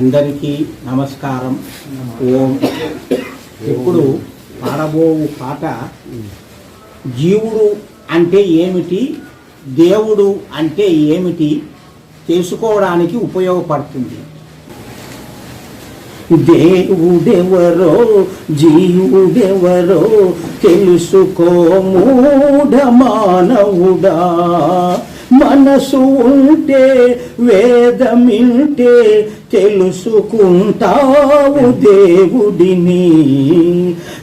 అందరికీ నమస్కారం. ఓం. ఇప్పుడు పాడబోవు పాట జీవుడు అంటే ఏమిటి? దేవుడు అంటే ఏమిటి? తెలుసుకోవడానికి ఉపయోగపడుతుంది. దేవుడెవరో జీవుడెవరో తెలుసుకో మూఢ మానవుడా. మనసు ఉంటే వేదమింటే తెలుసుకుంటావు దేవుడిని.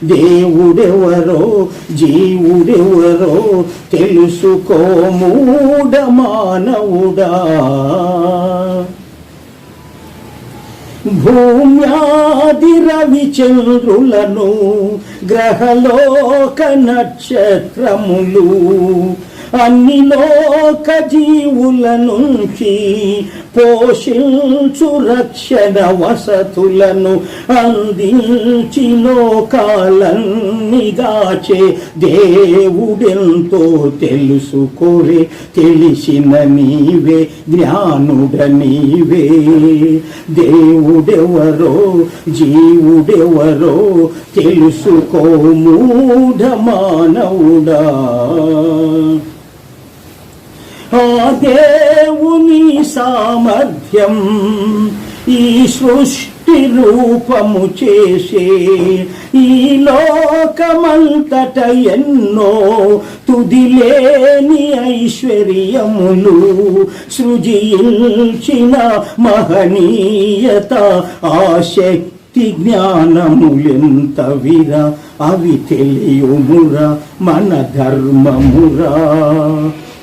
దేవుడెవరో జీవుడెవరో తెలుసుకో మూఢ మానవుడా భూమ్యాది రవిచంద్రులను గ్రహలోక నక్షత్రములు అన్ని లోక జీవుల నుంచి పోషించు రక్షణ వసతులను అందించి లోకాలన్నీ దాచే దేవుడెంతో తెలుసుకోరే తెలిసిన నీవే జ్ఞానుడ నీవే. దేవుడెవరో జీవుడెవరో తెలుసుకో మూఢ మానవుడా. ఆ దేవుని సామర్థ్యం ఈ సృష్టి రూపము చేసే ఈ లోకమంతట ఎన్నో తుదిలేని ఐశ్వర్యములు సృజించిన మహనీయత ఆశక్తి భక్తి జ్ఞానములెంత విరా? అవి తెలియుమురా మన ధర్మమురా.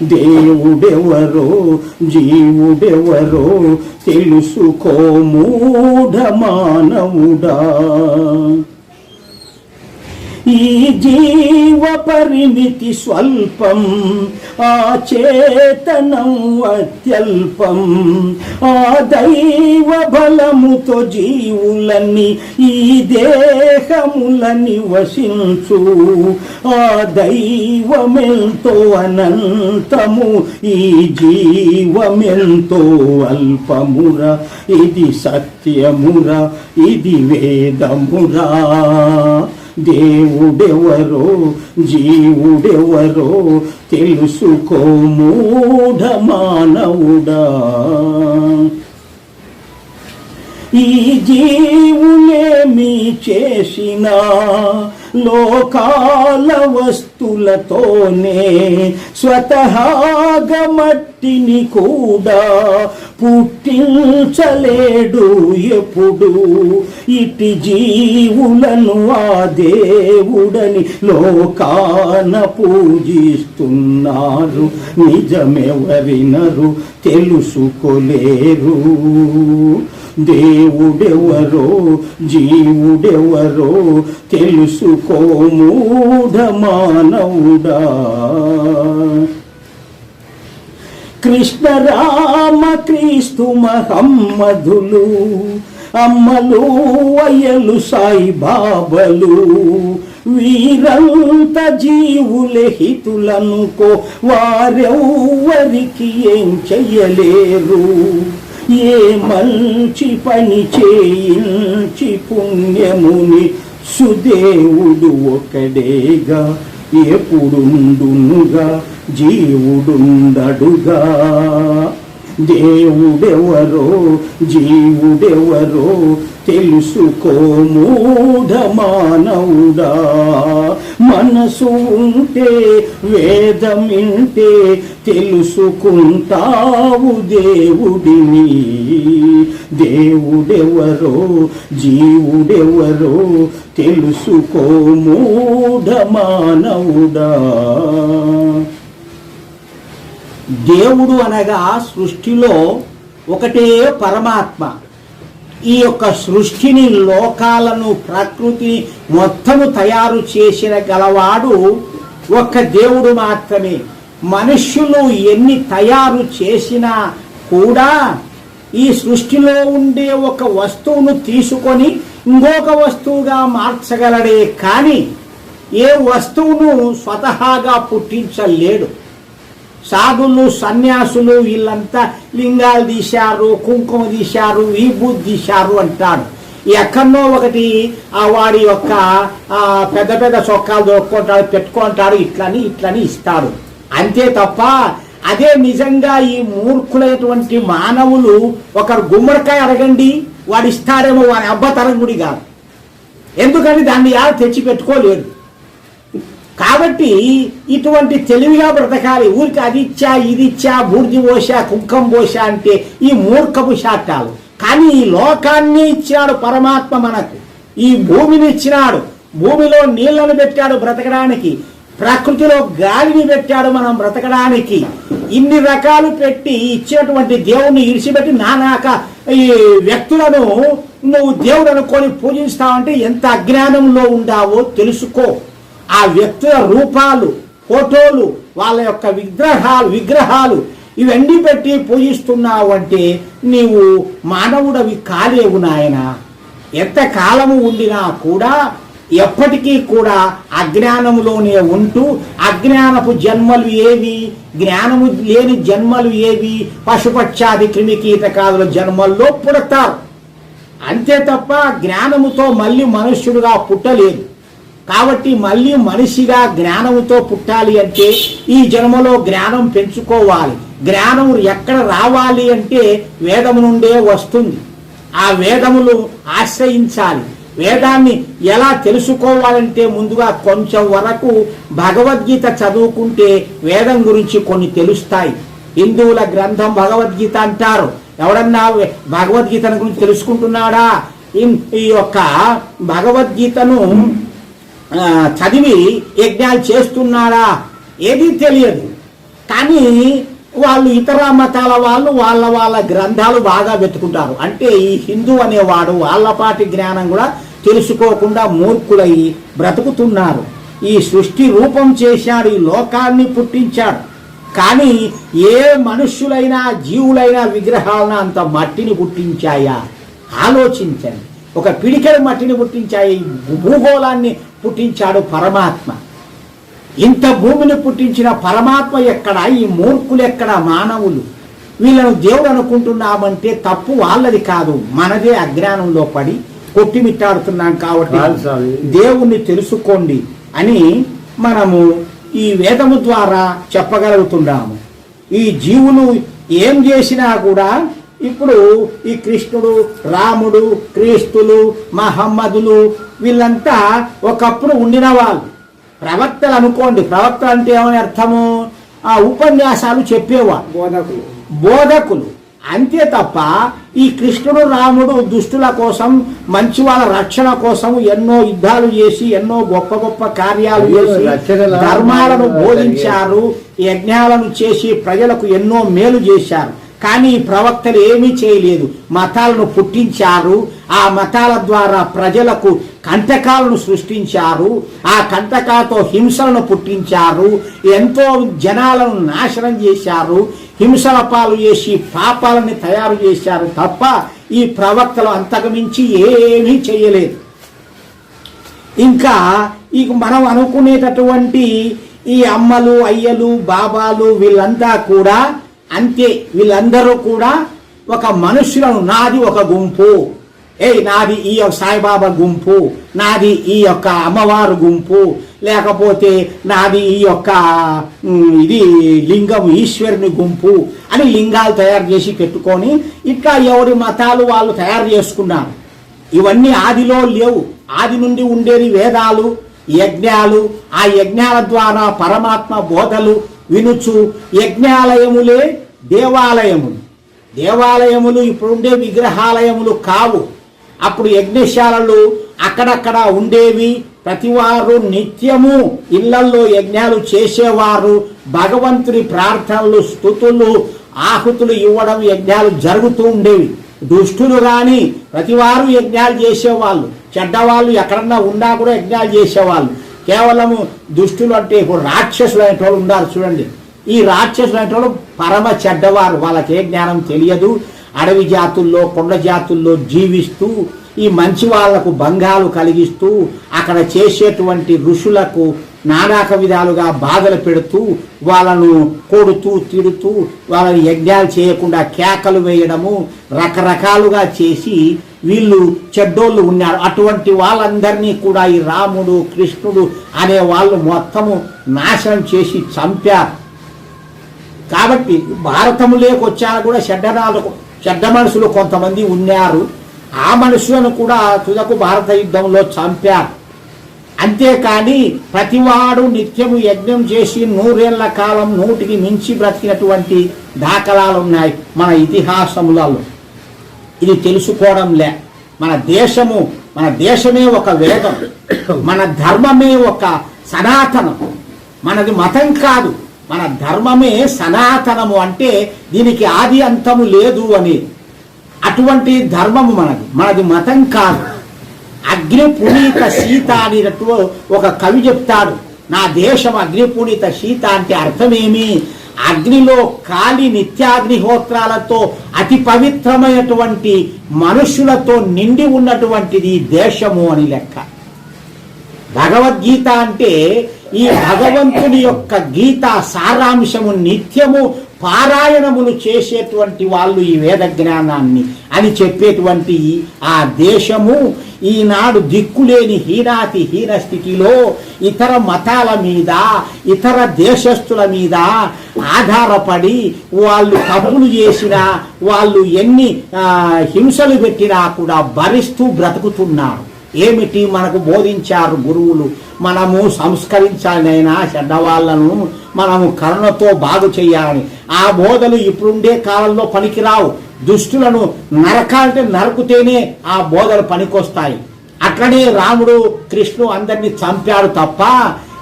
దేవుడెవరో జీవుడెవరో తెలుసుకో మూఢ మానవుడా. ఈ జీవ పరిమితి స్వల్పం ఆ చేతనం అత్యల్పం. ఆ దైవ బలముతో జీవులని ఈ దేహముల వసించు ఆ దైవమెంతో అనంతము ఈ జీవమెంతో అల్పమురా. ఇది సత్యమురా ఇది వేదమురా. దేవుడెవరో జీవుడెవరో తెలుసుకో మూఢ మానవుడా. ఈ జీవులేమి చేసినా లోకాల వస్తులతోనే స్వతహాగా మట్టిని కూడా పుట్టించలేడు ఎప్పుడు. ఇటు జీవులను ఆ దేవుడని లోకాన పూజిస్తున్నారు. నిజమెవరినరు తెలుసుకోలేరు. దేవుడెవరో జీవుడెవరో తెలుసుకో మూఢ మానవుడా కృష్ణ రామ క్రీస్తు మహమ్మధులు అమ్మలు అయ్యలు సాయి బాబలు వీరంత జీవుల హితులనుకో వారెవ్వరికి ఏం చెయ్యలేరు. ఏ మంచి పని చేయించి పుణ్యముని సుదేవుడు ఒకడేగా ఎప్పుడుండునుగా? జీవుడుండడుగా. దేవుడెవరో జీవుడెవరో తెలుసుకో మూఢ మానవుడా మనసు ఉంటే వేదమింటే తెలుసుకుంటావు దేవుడిని. దేవుడెవరో జీవుడెవరో తెలుసుకో మూఢ మానవుడా దేవుడు అనగా సృష్టిలో ఒకటే పరమాత్మ. ఈ యొక్క సృష్టిని లోకాలను ప్రకృతిని మొత్తము తయారు చేసిన గలవాడు ఒక్క దేవుడు మాత్రమే. మనుష్యులు ఎన్ని తయారు చేసినా కూడా ఈ సృష్టిలో ఉండే ఒక వస్తువును తీసుకొని ఇంకొక వస్తువుగా మార్చగలడే కానీ ఏ వస్తువును స్వతహాగా పుట్టించలేడు. సాధులు సన్యాసులు వీళ్ళంతా లింగాలు తీశారు కుంకుమ తీశారు విభూతి తీశారు అంటాడు ఎక్కడో ఒకటి ఆ వాడి యొక్క పెద్ద పెద్ద చొక్కాలు దొరుకుంటాడు పెట్టుకుంటాడు ఇట్లని ఇట్లని ఇస్తాడు అంతే తప్ప అదే నిజంగా ఈ మూర్ఖులైనటువంటి మానవులు ఒకరు గుమ్మడికాయ అడగండి వాడు ఇస్తారేమో వాడి అబ్బతరం గుడి కాదు. ఎందుకని దాన్ని ఎవరు తెచ్చి కాబట్టి ఇటువంటి తెలివిగా బ్రతకాలి. ఊరికి అది ఇచ్చా ఇది ఇచ్చా బూర్జి పోసా కుంకం పోసా అంటే ఈ మూర్ఖపు శాటాలు. కానీ ఈ లోకాన్ని ఇచ్చినాడు పరమాత్మ మనకు. ఈ భూమిని ఇచ్చినాడు. భూమిలో నీళ్ళను పెట్టాడు బ్రతకడానికి. ప్రకృతిలో గాలిని పెట్టాడు మనం బ్రతకడానికి. ఇన్ని రకాలు పెట్టి ఇచ్చినటువంటి దేవుణ్ణి ఇరిసిపెట్టి నానాక ఈ వ్యక్తులను నువ్వు దేవుడు అనుకొని పూజిస్తావంటే ఎంత అజ్ఞానంలో ఉండావో తెలుసుకో. ఆ వ్యక్తుల రూపాలు ఫోటోలు వాళ్ళ యొక్క విగ్రహాలు విగ్రహాలు ఇవన్నీ పెట్టి పూజిస్తున్నావు అంటే నీవు మానవుడవి కాలేవు నాయన. ఎంత కాలము ఉండినా కూడా ఎప్పటికీ కూడా అజ్ఞానములోనే ఉంటూ అజ్ఞానపు జన్మలు ఏవి? జ్ఞానము లేని జన్మలు ఏవి? పశుపక్షాది క్రిమికీటకాదుల జన్మల్లో పుడతారు. అంతే తప్ప జ్ఞానముతో మళ్ళీ మనుష్యుడుగా పుట్టలేదు. కాబట్టి మళ్ళీ మనిషిగా జ్ఞానముతో పుట్టాలి అంటే ఈ జన్మలో జ్ఞానం పెంచుకోవాలి. జ్ఞానం ఎక్కడ రావాలి అంటే వేదము నుండే వస్తుంది. ఆ వేదములు ఆశ్రయించాలి. వేదాన్ని ఎలా తెలుసుకోవాలంటే ముందుగా కొంచెం వరకు భగవద్గీత చదువుకుంటే వేదం గురించి కొన్ని తెలుస్తాయి. హిందువుల గ్రంథం భగవద్గీత అంటారు. ఎవడన్నా భగవద్గీతను గురించి తెలుసుకుంటున్నాడా? ఈ- ఈ యొక్క భగవద్గీతను చదివి యజ్ఞాలు చేస్తున్నాడా? ఏది తెలియదు. కానీ వాళ్ళు ఇతర మతాల వాళ్ళు వాళ్ళ వాళ్ళ గ్రంథాలు బాగా వెతుకుంటారు. అంటే ఈ హిందూ అనేవాడు వాళ్ళపాటి జ్ఞానం కూడా తెలుసుకోకుండా మూర్ఖులై బ్రతుకుతున్నారు. ఈ సృష్టి రూపం చేశాడు ఈ లోకాన్ని పుట్టించాడు. కానీ ఏ మనుష్యులైనా జీవులైనా విగ్రహాలను అంత మట్టిని పుట్టించాయా? ఆలోచించండి. ఒక పిడికెడు మట్టిని పుట్టించాయి? భూగోళాన్ని పుట్టించాడు పరమాత్మ. ఇంత భూమిని పుట్టించిన పరమాత్మ ఎక్కడ? ఈ మూర్ఖులు ఎక్కడ? మానవులు. వీళ్ళను దేవుడు అనుకుంటున్నామంటే తప్పు వాళ్ళది కాదు మనదే అజ్ఞానంలో పడి కొట్టిమిట్టాడుతున్నాం కాబట్టి. దేవుణ్ణి తెలుసుకోండి అని మనము ఈ వేదము ద్వారా చెప్పగలుగుతున్నాము. ఈ జీవులు ఏం చేసినా కూడా ఇప్పుడు ఈ కృష్ణుడు రాముడు క్రీస్తులు మహమ్మదులు వీళ్ళంతా ఒకప్పుడు ఉండిన వాళ్ళు. ప్రవక్తలు అనుకోండి. ప్రవక్త అంటే ఏమని అర్థము? ఆ ఉపన్యాసాలు చెప్పేవాళ్ళు. బోధకులు. బోధకులు. అంతే తప్ప ఈ కృష్ణుడు రాముడు దుష్టుల కోసం మంచి వాళ్ళ రక్షణ కోసం ఎన్నో యుద్ధాలు చేసి ఎన్నో గొప్ప గొప్ప కార్యాలు చేసి ధర్మాలను. బోధించారు యజ్ఞాలను చేసి ప్రజలకు ఎన్నో మేలు చేశారు కానీ ఈ ప్రవక్తలు ఏమీ చేయలేదు మతాలను పుట్టించారు ఆ మతాల ద్వారా ప్రజలకు కంటకాలను సృష్టించారు ఆ కంటకాతో హింసలను పుట్టించారు ఎంతో జనాలను నాశనం చేశారు హింసల పాలు చేసి పాపాలని తయారు చేశారు తప్ప ఈ ప్రవక్తలు అంతకుమించి ఏమీ చేయలేదు. ఇంకా ఇక మనం అనుకునేటటువంటి ఈ అమ్మలు అయ్యలు బాబాలు వీళ్ళంతా కూడా అంతే వీళ్ళందరూ కూడా ఒక మనుషులను నాది ఒక గుంపు. ఏయ్ నాది ఈ యొక్క సాయిబాబా గుంపు నాది ఈ యొక్క అమ్మవారు గుంపు లేకపోతే నాది ఈ యొక్క ఇది లింగం ఈశ్వరుని గుంపు అని లింగాలు తయారు చేసి పెట్టుకొని ఇట్లా ఎవరి మతాలు వాళ్ళు తయారు చేసుకున్నారు. ఇవన్నీ ఆదిలో లేవు. ఆది నుండి ఉండేది వేదాలు యజ్ఞాలు. ఆ యజ్ఞాల ద్వారా పరమాత్మ బోధలు వినుచు యజ్ఞాలయములే దేవాలయములు. దేవాలయములు ఇప్పుడుండే విగ్రహాలయములు కావు. అప్పుడు యజ్ఞశాలలు అక్కడక్కడ ఉండేవి. ప్రతివారు నిత్యము ఇళ్ళల్లో యజ్ఞాలు చేసేవారు. భగవంతుని ప్రార్థనలు స్థుతులు ఆహుతులు ఇవ్వడం యజ్ఞాలు జరుగుతూ ఉండేవి. దుష్టులు కానీ ప్రతివారు యజ్ఞాలు చేసేవాళ్ళు. చెడ్డవాళ్ళు ఎక్కడన్నా ఉన్నా కూడా యజ్ఞాలు చేసేవాళ్ళు. కేవలము దుష్టులు అంటే ఇప్పుడు రాక్షసులు అనేటోళ్ళు ఉన్నారు చూడండి. ఈ రాక్షసులు అనేటోళ్ళు పరమ చెడ్డవారు. వాళ్ళకి ఏ జ్ఞానం తెలియదు. అడవి జాతుల్లో కొండ జాతుల్లో జీవిస్తూ ఈ మంచి వాళ్ళకు భంగాలు కలిగిస్తూ అక్కడ చేసేటువంటి ఋషులకు నానాక విధాలుగా బాధలు పెడుతూ వాళ్ళను కొడుతూ తిడుతూ వాళ్ళని యజ్ఞాలు చేయకుండా కేకలు వేయడము రకరకాలుగా చేసి వీళ్ళు చెడ్డోళ్ళు ఉన్నారు. అటువంటి వాళ్ళందరినీ కూడా ఈ రాముడు కృష్ణుడు అనే వాళ్ళు మొత్తము నాశనం చేసి చంపారు. కాబట్టి భారతములోకి వచ్చాక కూడా చెడ్డనాలు చెడ్డ మనుషులు కొంతమంది ఉన్నారు. ఆ మనుషులను కూడా తుదకు భారత యుద్ధంలో చంపారు. అంతేకాని ప్రతివాడు నిత్యము యజ్ఞం చేసి నూరేళ్ళ కాలం నూటికి మించి బ్రతికినటువంటి దాఖలాలు ఉన్నాయి మన ఇతిహాసములలో. ఇది తెలుసుకోవడం లే. మన దేశము మన దేశమే ఒక వేదం. మన ధర్మమే ఒక సనాతనం. మనది మతం కాదు. మన ధర్మమే సనాతనము అంటే దీనికి ఆది అంతము లేదు అని. అటువంటి ధర్మము మనది. మనది మతం కాదు. అగ్ని పునీత సీత అనేటట్టు ఒక కవి చెప్తాడు. నా దేశం అగ్నిపుణీత సీత అంటే అర్థమేమి? అగ్నిలో కాలి నిత్యాగ్నిహోత్రాలతో అతి పవిత్రమైనటువంటి మనుషులతో నిండి ఉన్నటువంటిది దేశము అని లెక్క. భగవద్గీత అంటే ఈ భగవంతుని యొక్క గీత సారాంశము నిత్యము పారాయణములు చేసేటువంటి వాళ్ళు ఈ వేద జ్ఞానాన్ని అని చెప్పేటువంటి ఆ దేశము ఈనాడు దిక్కులేని హీనాతి హీన స్థితిలో ఇతర మతాల మీద ఇతర దేశస్థుల మీద ఆధారపడి వాళ్ళు తప్పులు చేసినా వాళ్ళు ఎన్ని హింసలు పెట్టినా కూడా భరిస్తూ బ్రతుకుతున్నారు. ఏమిటి మనకు బోధించారు గురువులు? మనము సంస్కరించాలైనా చెడ్డవాళ్ళను మనము కరుణతో బాగు చేయాలని. ఆ బోధలు ఇప్పుడుండే కాలంలో పనికిరావు. దుష్టులను నరకాలంటే నరకుతేనే ఆ బోధలు పనికొస్తాయి. అట్లనే రాముడు కృష్ణు అందరినీ చంపాడు తప్ప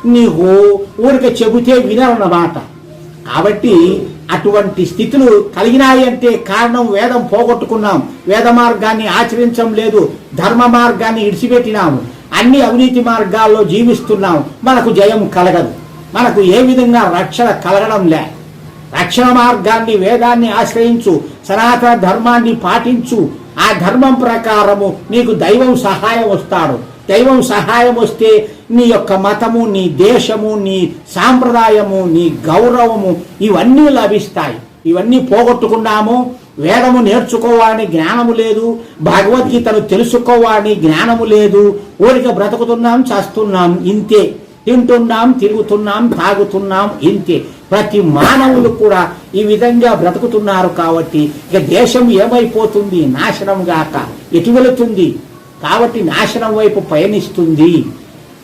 నీకు ఊరికి చెబితే వినరన్నమాట. కాబట్టి అటువంటి స్థితులు కలిగినాయి అంటే కారణం వేదం పోగొట్టుకున్నాం. వేద మార్గాన్ని ఆచరించం లేదు. ధర్మ మార్గాన్ని ఇడిచిపెట్టినాము. అన్ని అవినీతి మార్గాల్లో జీవిస్తున్నాం. మనకు జయం కలగదు. మనకు ఏ విధంగా రక్షణ కలగడం లే. రక్షణ మార్గాన్ని వేదాన్ని ఆశ్రయించు. సనాతన ధర్మాన్ని పాటించు. ఆ ధర్మం ప్రకారము నీకు దైవం సహాయం వస్తాడు. దైవం సహాయం వస్తే నీ యొక్క మతము నీ దేశము నీ సాంప్రదాయము నీ గౌరవము ఇవన్నీ లభిస్తాయి. ఇవన్నీ పోగొట్టుకున్నాము. వేదము నేర్చుకోవాలని జ్ఞానము లేదు. భగవద్గీతను తెలుసుకోవాలని జ్ఞానము లేదు. ఊరిక బ్రతుకుతున్నాం చేస్తున్నాం ఇంతే. తింటున్నాం తిరుగుతున్నాం తాగుతున్నాం ఇంతే. ప్రతి మానవులు కూడా ఈ విధంగా బ్రతుకుతున్నారు కాబట్టి ఇక దేశం ఏమైపోతుంది? నాశనం గాక. ఎటు వెళుతుంది? కాబట్టి నాశనం వైపు పయనిస్తుంది.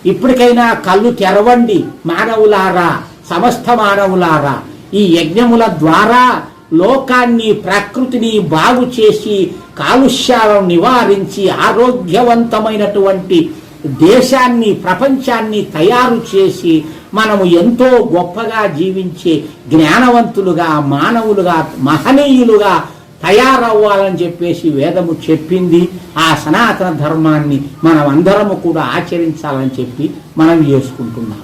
ఇప్పటికైనా కళ్ళు తెరవండి మానవులారా సమస్త మానవులారా. ఈ యజ్ఞముల ద్వారా లోకాన్ని ప్రకృతిని బాగు చేసి కాలుష్యాలను నివారించి ఆరోగ్యవంతమైనటువంటి దేశాన్ని ప్రపంచాన్ని తయారు చేసి మనము ఎంతో గొప్పగా జీవించే జ్ఞానవంతులుగా మానవులుగా మహనీయులుగా తయారవ్వాలని చెప్పేసి వేదము చెప్పింది. ఆ సనాతన ధర్మాన్ని మనం అందరము కూడా ఆచరించాలని చెప్పి మనం చేసుకుంటున్నాం.